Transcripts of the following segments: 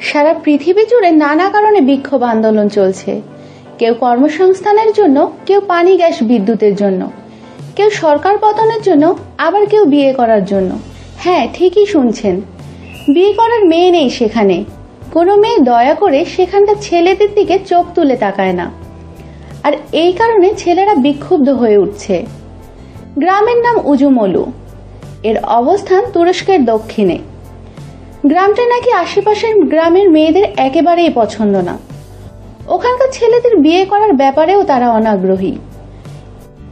সারা পৃথিবী জুড়ে নানা কারণে বিক্ষোভ আন্দোলন চলছে। কেউ কর্মসংস্থানের জন্য, কেউ পানি, গ্যাস, বিদ্যুতের জন্য। কেউ সরকার পতনের জন্য, আবার কেউ বিয়ে করার জন্য। হ্যাঁ ঠিকই শুনছেন। বিয়ে করার মেয়ে নেই সেখানে। কোনো মেয়ে দয়া করে সেখানকার ছেলেদের দিকে চোখ তুলে তাকায় না। আর এই কারণে ছেলেরা বিক্ষুব্ধ হয়ে উঠছে। গ্রামের নাম উজুমলু। এর অবস্থান তুরস্কের দক্ষিণে। গ্রামটা নাকি আশেপাশের গ্রামের মেয়েদের একেবারেই পছন্দ না। ওখানকার ছেলেদের বিয়ে করার ব্যাপারেও তারা অনাগ্রহী।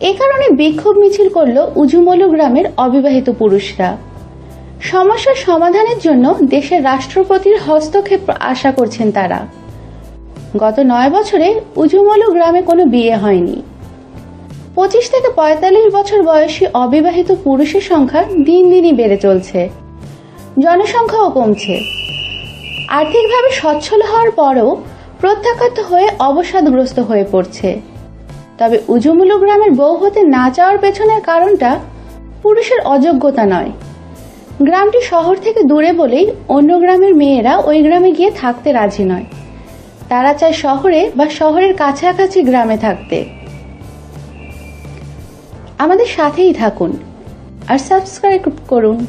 এ কারণে বিক্ষোভ মিছিল করল উজুমলু গ্রামের অবিবাহিত পুরুষরা। সমস্যার সমাধানের জন্য দেশের রাষ্ট্রপতির হস্তক্ষেপ আশা করছেন তারা। গত নয় বছরে উজুমলু গ্রামে কোনো বিয়ে হয়নি। পঁচিশ থেকে পঁয়তাল্লিশ বছর বয়সী অবিবাহিত পুরুষের সংখ্যা দিন দিনই বেড়ে চলছে। জনসংখ্যাও কমছে। আর্থিকভাবে সচ্ছল হওয়ার পরও প্রত্যাখ্যাত হয়ে অবসাদগ্রস্ত হয়ে পড়ছে। তবে উজুমুলু গ্রামের বউ হতে না চাওয়ার পেছনের কারণটা পুরুষের অযোগ্যতা নয়। গ্রামটি শহর থেকে দূরে বলেই অন্য গ্রামের মেয়েরা ওই গ্রামে গিয়ে থাকতে রাজি নয়। তারা চায় শহরে বা শহরের কাছাকাছি গ্রামে থাকতে। আমাদের সাথেই থাকুন আর সাবস্ক্রাইব করুন।